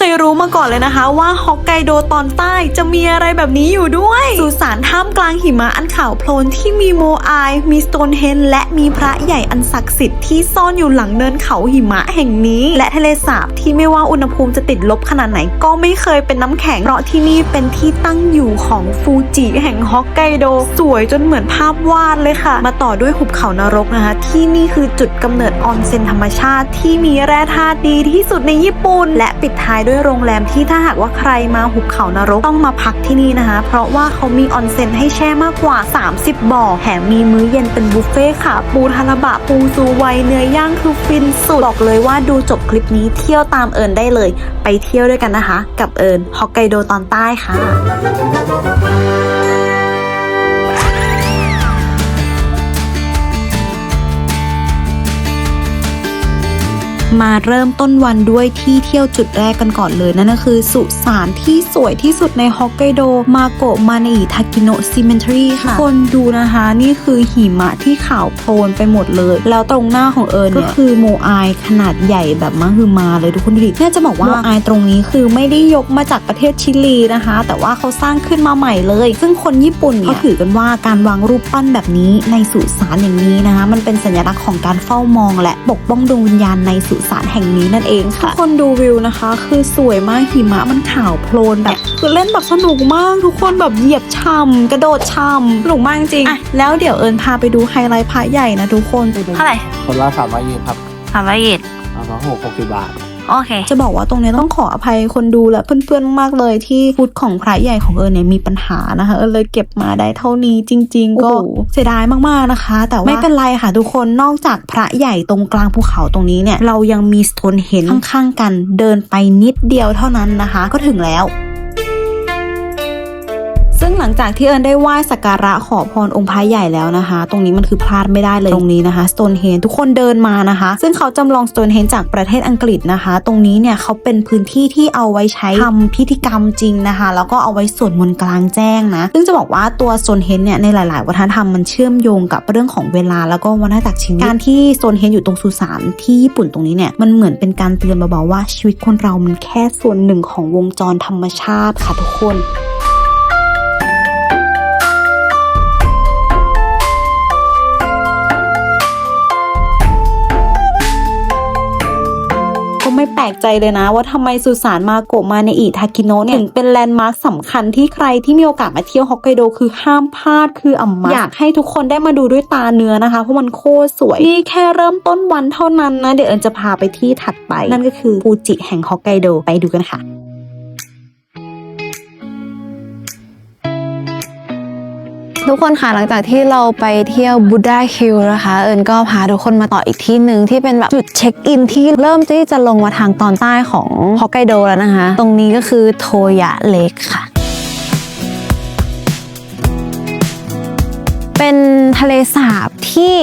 เคยรู้มาก่อนเลยนะคะ ว่าฮอกไกโดตอนใต้จะมีอะไรแบบนี้อยู่ด้วย สุสานท่ามกลางหิมะอันขาวโพลนที่มีโมอาย มีสโตนเฮนและมีพระใหญ่อันศักดิ์สิทธิ์ที่ซ่อนอยู่หลังเนินเขาหิมะแห่งนี้ และทะเลสาบที่ไม่ว่าอุณหภูมิจะติดลบขนาดไหน ก็ไม่เคยเป็นน้ำแข็งเพราะที่นี่เป็นที่ตั้งอยู่ของฟูจิแห่งฮอกไกโดสวยจนเหมือนภาพวาดเลยค่ะ มาต่อด้วยหุบเขานรกนะคะ ที่นี่คือจุดกำเนิดออนเซ็นธรรมชาติที่มีแร่ธาตุดีที่สุดในญี่ปุ่น และปิดท้ายด้วยโรงแรมที่ถ้าหากว่าใครมาหุบเขานรกต้องมาพักที่นี่นะคะ เพราะว่าเขามีออนเซ็นให้แช่มากกว่า 30 บ่อแถมมีมื้อเย็นเป็นบุฟเฟ่ต์ค่ะ ปูทาราบะปูซูไวเนื้อย่างคือฟินสุดบอกเลยว่าดูจบคลิปนี้เที่ยวตามเอิญได้เลย ไปเที่ยวด้วยกันนะคะ กับเอิญฮอกไกโดตอนใต้ค่ะ มาเริ่มต้นวันด้วยที่เที่ยวจุดแรกกันก่อนเลยนั่นก็คือสุสานที่สวยที่สุดในฮอกไกโดมาโกะมานิทากิโนะซิเมนทรีค่ะคนดูนะคะนี่คือหิมะที่ขาวโพลนไปหมดเลย แล้วตรงหน้าของเอิญเนี่ยก็คือโมอายขนาดใหญ่แบบมหึมาเลยทุกคนดูดิเนี่ยจะบอกว่าโมอายตรงนี้คือไม่ได้ยกมาจากประเทศชิลีนะคะ แต่ว่าเขาสร้างขึ้นมาใหม่เลย ซึ่งคนญี่ปุ่นเนี่ยเขาถือกันว่าการวางรูปปั้นแบบนี้ในสุสานอย่างนี้นะคะ มันเป็นสัญลักษณ์ของการเฝ้ามองและปกป้องดวงวิญญาณในสุสานแห่งนี้นั่นเองค่ะทุกคนดูวิวนะคะ คือสวยมากหิมะมันขาวโพลนแบบ คือเล่นแบบสนุกมากทุกคนแบบเหยียบช่ำกระโดดช่ำสนุกมากจริงๆอะแล้วเดี๋ยวเอิญพาไปดูไฮไลท์พระใหญ่นะทุกคนเท่าไหร่คนละสามร้อยเยนครับสามร้อยเยนอ่าสองหกหกสิบบาท โอเค จะบอกว่าตรงเนี้ยต้องขออภัยคนดูและเพื่อนๆมากๆเลยที่ฟุตของพระใหญ่ของเอิญเนี่ยมีปัญหานะคะ เอิญเลยเก็บมาได้เท่านี้จริง ๆ ก็เสียดายมากๆนะคะ แต่ว่าไม่เป็นไรค่ะทุกคนนอกจากพระใหญ่ตรงกลางภูเขาตรงนี้เนี่ยเรายังมีสโตนเห็นข้างๆกันเดินไปนิดเดียวเท่านั้นนะคะ ก็ถึงแล้วซึ่ง หลังจากที่เอิญได้ไหว้สักการะขอพรองค์พระใหญ่แล้วนะคะ ตรงนี้มันคือพลาดไม่ได้เลยตรงนี้นะคะ Stonehenge ทุกคนเดินมานะคะ ซึ่งเขาจำลอง Stonehenge จากประเทศอังกฤษนะคะ ตรงนี้เนี่ยเขาเป็นพื้นที่ที่เอาไว้ใช้ทำพิธีกรรมจริงนะคะ แล้วก็เอาไว้สวดมนต์กลางแจ้งนะ ซึ่งจะบอกว่าตัว Stonehenge เนี่ยในหลาย ๆ วัฒนธรรมมันเชื่อมโยงกับเรื่องของเวลาแล้วก็วัฏจักรชีวิตการที่ Stonehenge อยู่ตรงสุสานที่ญี่ปุ่นตรงนี้เนี่ยมันเหมือนเป็นการเตือนเบาๆว่าชีวิตคนเรามันแค่ส่วนหนึ่งของวงจรธรรมชาติค่ะทุกคน เลยนะ ว่าทำไมสุสานมาโกะมาในอิทากิโนะเนี่ยถึงเป็นแลนด์มาร์คสำคัญที่ใครที่มีโอกาสมาเที่ยวฮอกไกโดคือห้ามพลาดคืออ่ำมาอยากให้ทุกคนได้มาดูด้วยตาเนื้อนะคะ เพราะมันโคตรสวย นี่แค่เริ่มต้นวันเท่านั้นนะ เดี๋ยวเอิญจะพาไปที่ถัดไป นั่นก็คือฟูจิแห่งฮอกไกโดไปดูกันค่ะ ทุกคนค่ะหลังจากที่เราไปเที่ยวบูดาคิวนะคะ เอิญก็พาทุกคนมาต่ออีกที่หนึ่งที่เป็นแบบจุดเช็คอินที่เริ่มที่จะลงมาทางตอนใต้ของฮอกไกโดแล้วนะคะ ตรงนี้ก็คือโทยะเลกค่ะเป็นทะเลสาบที่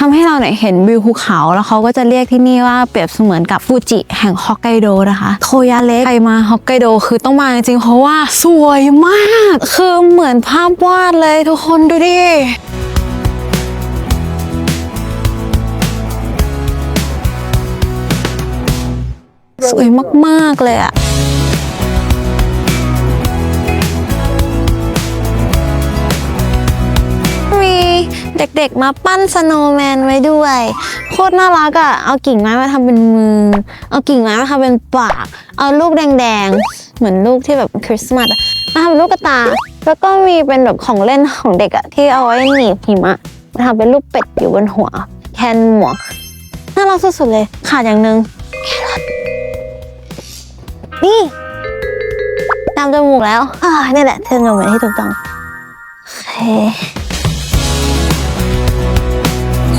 ทำให้เราเนี่ยเห็นวิวภูเขา แล้วเขาก็จะเรียกที่นี่ว่าเปรียบเสมือนกับฟูจิแห่งฮอกไกโดนะคะโทยาเลคใครมาฮอกไกโดคือต้องมาจริงเพราะว่าสวยมาก คือเหมือนภาพวาดเลยทุกคนดูดิสวยมาก ๆ เลยอะ เด็กๆ มาปั้นสโนว์แมนไว้ด้วย โคตรน่ารักอะ่ะ เอากิ่งไม้มาทำเป็นมือ เอากิ่งไม้มาทำเป็นปาก เอาลูกแดงๆ เหมือนลูกที่แบบคริสต์มาสมาทำลูกกระตา แล้วก็มีเป็นแบบของเล่นของเด็กอะที่เอาไว้หนีบหิมะมาทำเป็นลูกเป็ดอยู่บนหัว แคนหมวก น่ารักสุดๆเลยขาดอย่างหนึ่งแครอทนี่ตามจมูกแล้วอ่านี่แหละเทนโนเมนที่ถูกต้องโอเค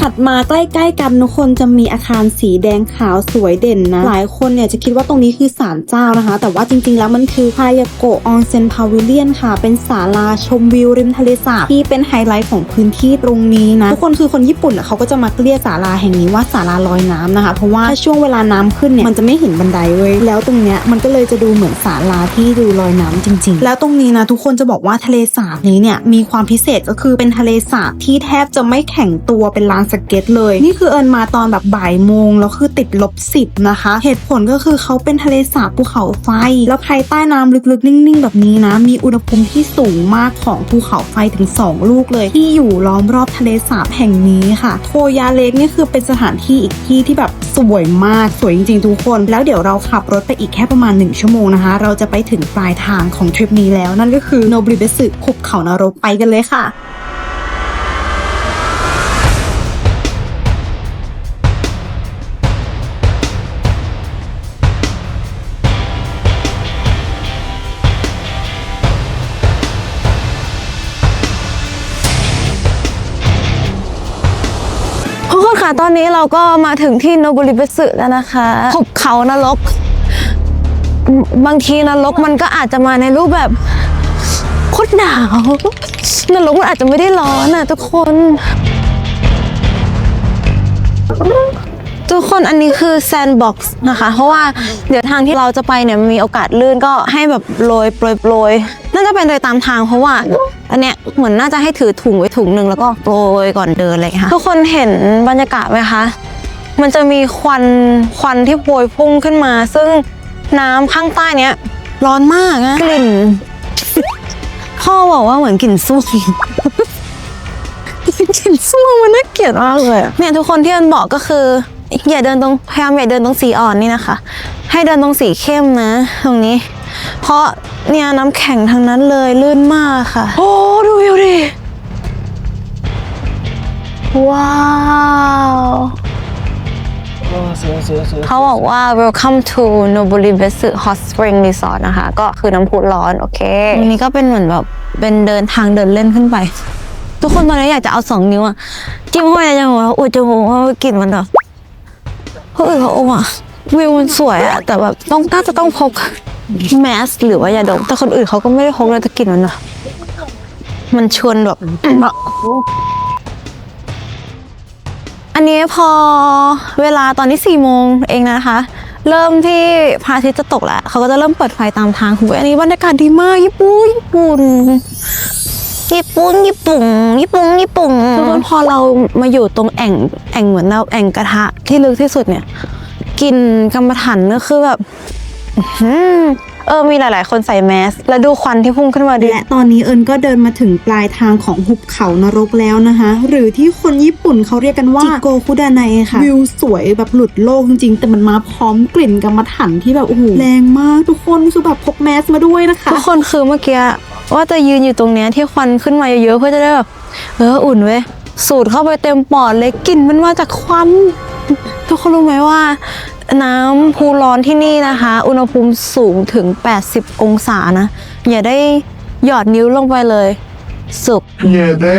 ถัดมาใกล้ๆกันทุกคนจะมีอาคารสีแดงขาวสวยเด่นนะ หลายคนเนี่ยจะคิดว่าตรงนี้คือศาลเจ้านะคะ แต่ว่าจริงๆแล้วมันคือพายาโกะออนเซ็นพาวิเลียนค่ะ เป็นศาลาชมวิวริมทะเลสาบที่เป็นไฮไลท์ของพื้นที่ตรงนี้นะ ทุกคนคือคนญี่ปุ่นเขาก็จะมาเรียกศาลาแห่งนี้ว่าศาลาลอยน้ำนะคะ เพราะว่าช่วงเวลาน้ำขึ้นเนี่ยมันจะไม่เห็นบันไดเว้ยแล้วตรงเนี้ยมันก็เลยจะดูเหมือนศาลาที่ดูลอยน้ำจริง ๆ แล้วตรงนี้นะทุกคนจะบอกว่าทะเลสาบนี้เนี่ยมีความพิเศษก็คือเป็นทะเลสาบที่แทบจะไม่แข็งตัวเป็นลานสเก็ตเลย นี่คือเอิญมาตอนแบบบ่ายโมงแล้วคือติดลบสิบนะคะ เหตุผลก็คือเขาเป็นทะเลสาบภูเขาไฟ แล้วภายใต้น้ำลึกๆ นิ่ง ๆ แบบนี้นะ มีอุณหภูมิที่สูงมากของภูเขาไฟถึง 2 ลูกเลย ที่อยู่ล้อมรอบทะเลสาบแห่งนี้ค่ะโทยาเลกนี่คือเป็นสถานที่อีกที่ที่แบบสวยมากสวยจริง ๆ ทุกคน แล้วเดี๋ยวเราขับรถไปอีกแค่ประมาณ 1 ชั่วโมงนะคะ เราจะไปถึงปลายทางของทริปนี้แล้วนั่นก็คือโนบริเบสึขุบเขานรกไปกันเลยค่ะ คนค่ะ ตอนนี้เราก็มาถึงที่โนบุริเบสึแล้วนะคะหุบเขานรก บางทีนรกมันก็อาจจะมาในรูปแบบโคตรหนาวนรกมันอาจจะไม่ได้ร้อนอะทุกคน ทุกคนอันนี้คือแซนด์บ็อกซ์นะคะ เพราะว่าเดี๋ยวทางที่เราจะไปเนี่ยมีโอกาสลื่นก็ให้แบบโรยโปรยโปรย น่าจะเป็นโดยตามทางเพราะว่า อันเนี้ยเหมือนน่าจะให้ถือถุงไว้ถุงหนึ่งแล้วก็โปรยก่อนเดินเลยค่ะ ทุกคนเห็นบรรยากาศไหมคะ มันจะมีควันควันที่โพยพุ่งขึ้นมา ซึ่งน้ำข้างใต้เนี้ยร้อนมากนะกลิ่นพ่อบอกว่าเหมือนกลิ่นส้วมกลิ่นส้วมมันน่าเกลียดมากเลยเนี่ยทุกคนที่มันบอกก็คืออย่าเดินตรงพยายามอย่าเดินตรงสีอ่อนนี่นะคะ ให้เดินตรงสีเข้มนะ ตรงนี้ เพราะเนี่ยน้ำแข็งทั้งนั้นเลยลื่นมากค่ะ โอ้ดูวิวดิ ว้าวเขาบอกว่า welcome to Noburi b e s u Hot Spring Resort นะคะ ก็คือน้ำพุร้อน โอเคอันนี้ก็เป็นเหมือนแบบเป็นเดินทางเดินเล่นขึ้นไป ทุกคนตอนนี้อยากจะเอาสองนิ้วอะจิ้มเข้าไปในจมูกแล้วอุดจมูกเพราะว่ากลิ่นมันแบบเฮ้ยเขาอะวิวมันสวยอะแต่แบบต้องน่าจะต้องพก แมสหรือว่ายาดมแต่คนอื่นเขาก็ไม่ได้พกเลยแต่กลิ่นมันอะมันชวนแบบ อันนี้พอเวลาตอนนี้สี่โมงเองนะคะ เริ่มที่พระอาทิตย์จะตกแล้วเขาก็จะเริ่มเปิดไฟตามทางคุณอันนี้บรรยากาศดีมากญี่ปุ่นญี่ปุ่นญี่ปุ่นญี่ปุ่นญี่ปุ่นญี่ปุ่นทุกคนพอเรามาอยู่ตรงแอ่งแอ่งเหมือนเราแอ่งกระทะที่ลึกที่สุดเนี่ยกินกรรมฐานก็คือแบบ เออมีหลาย ๆ คนใส่แมส แล้วดูควันที่พุ่งขึ้นมาดิและตอนนี้เอิญก็เดินมาถึงปลายทางของหุบเขานรกแล้วนะคะ หรือที่คนญี่ปุ่นเขาเรียกกันว่าจิโกคุดาไนค่ะ วิวสวยแบบหลุดโลกจริง ๆ แต่มันมาพร้อมกลิ่นกรรมฐานที่แบบโอ้โหแรงมากทุกคนคือแบบพกแมสมาด้วยนะคะ ทุกคนคือเมื่อกี้ว่าจะยืนอยู่ตรงเนี้ยที่ควันขึ้นมาเยอะ ๆ เพื่อจะได้แบบเอออุ่นเว้ยสูดเข้าไปเต็มปอดเลยกลิ่นมันมาจากควันทุกคนรู้ไหมว่า น้ำพุร้อนที่นี่นะคะ อุณหภูมิสูงถึง 80 องศานะ อย่าได้หยอดนิ้วลงไปเลย สุก อย่าได้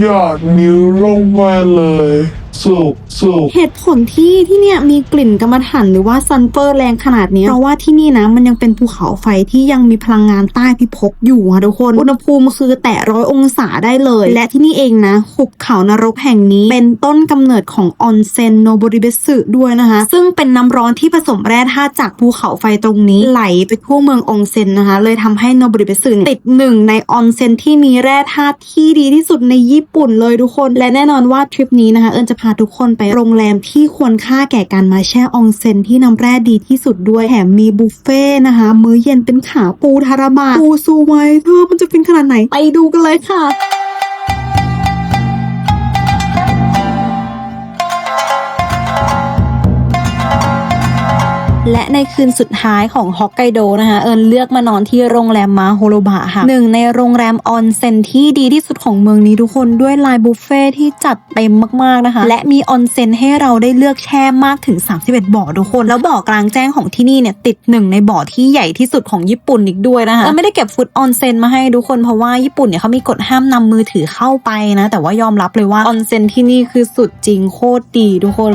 หยอดนิ้วลงไปเลย สุกสุกเหตุผลที่ที่เนี่ยมีกลิ่นกรรมฐานหรือว่าซันเฟอร์แรงขนาดนี้เพราะว่าที่นี่นะมันยังเป็นภูเขาไฟที่ยังมีพลังงานใต้พิภพอยู่ค่ะทุกคนอุณหภูมิคือแตะร้อยองศาได้เลย และที่นี่เองนะหุบเขานรกแห่งนี้เป็นต้นกำเนิดของออนเซ็นโนบริเบสึด้วยนะคะ ซึ่งเป็นน้ำร้อนที่ผสมแร่ธาตุจากภูเขาไฟตรงนี้ไหลไปทั่วเมืองออนเซ็นนะคะ เลยทำให้โนบริเบสึติดหนึ่งในออนเซ็นที่มีแร่ธาตุที่ดีที่สุดในญี่ปุ่นเลยทุกคน และแน่นอนว่าทริปนี้นะคะเอิญจะพาทุกคนไปโรงแรมที่ควรค่าแก่การมาแช่ออนเซ็นที่น้ำแร่ดีที่สุดด้วยแถมมีบุฟเฟ่ต์นะคะ มื้อเย็นเป็นขาปูทาราบะปูซูไวเธอมันจะฟินขนาดไหน ไปดูกันเลยค่ะ และในคืนสุดท้ายของฮอกไกโดนะคะเอิญเลือกมานอนที่โรงแรมมาโฮโรบะค่ะหนึ่งในโรงแรมออนเซ็นที่ดีที่สุดของเมืองนี้ทุกคนด้วยไลน์บุฟเฟ่ที่จัดเต็มมากๆนะคะ และมีออนเซ็นให้เราได้เลือกแช่มากถึง 31 บ่อทุกคน แล้วบ่อกลางแจ้งของที่นี่เนี่ยติดหนึ่งในบ่อที่ใหญ่ที่สุดของญี่ปุ่นอีกด้วยนะคะเอิญไม่ได้เก็บฟุตออนเซ็นมาให้ทุกคนเพราะว่าญี่ปุ่นเนี่ยเขามีกฎห้ามนำมือถือเข้าไปนะแต่ว่ายอมรับเลยว่าออนเซ็นที่นี่คือสุดจริงโคตรดีทุกคน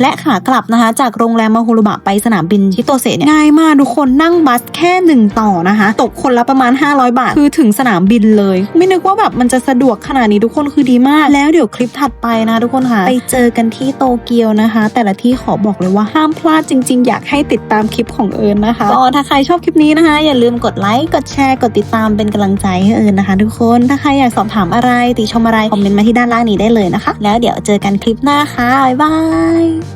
และขากลับนะคะ จากโรงแรมมาฮูรุบะไปสนามบินชิโตเซเนี่ยง่ายมากทุกคนนั่งบัสแค่หนึ่งต่อนะคะ ตกคนละประมาณ 500 บาท คือถึงสนามบินเลย ไม่นึกว่าแบบมันจะสะดวกขนาดนี้ทุกคนคือดีมาก แล้วเดี๋ยวคลิปถัดไปนะทุกคนค่ะ ไปเจอกันที่โตเกียวนะคะ แต่ละที่ขอบอกเลยว่าห้ามพลาดจริง ๆ อยากให้ติดตามคลิปของเอิญนะคะก็ถ้าใครชอบคลิปนี้นะคะ อย่าลืมกดไลค์กดแชร์กดติดตามเป็นกำลังใจให้เอิญนะคะ ทุกคนถ้าใครอยากสอบถามอะไรติชมอะไรคอมเมนต์มาที่ด้านล่างนี้ได้เลยนะคะ แล้วเดี๋ยวเจอกันคลิปหน้าค่ะบ๊ายบาย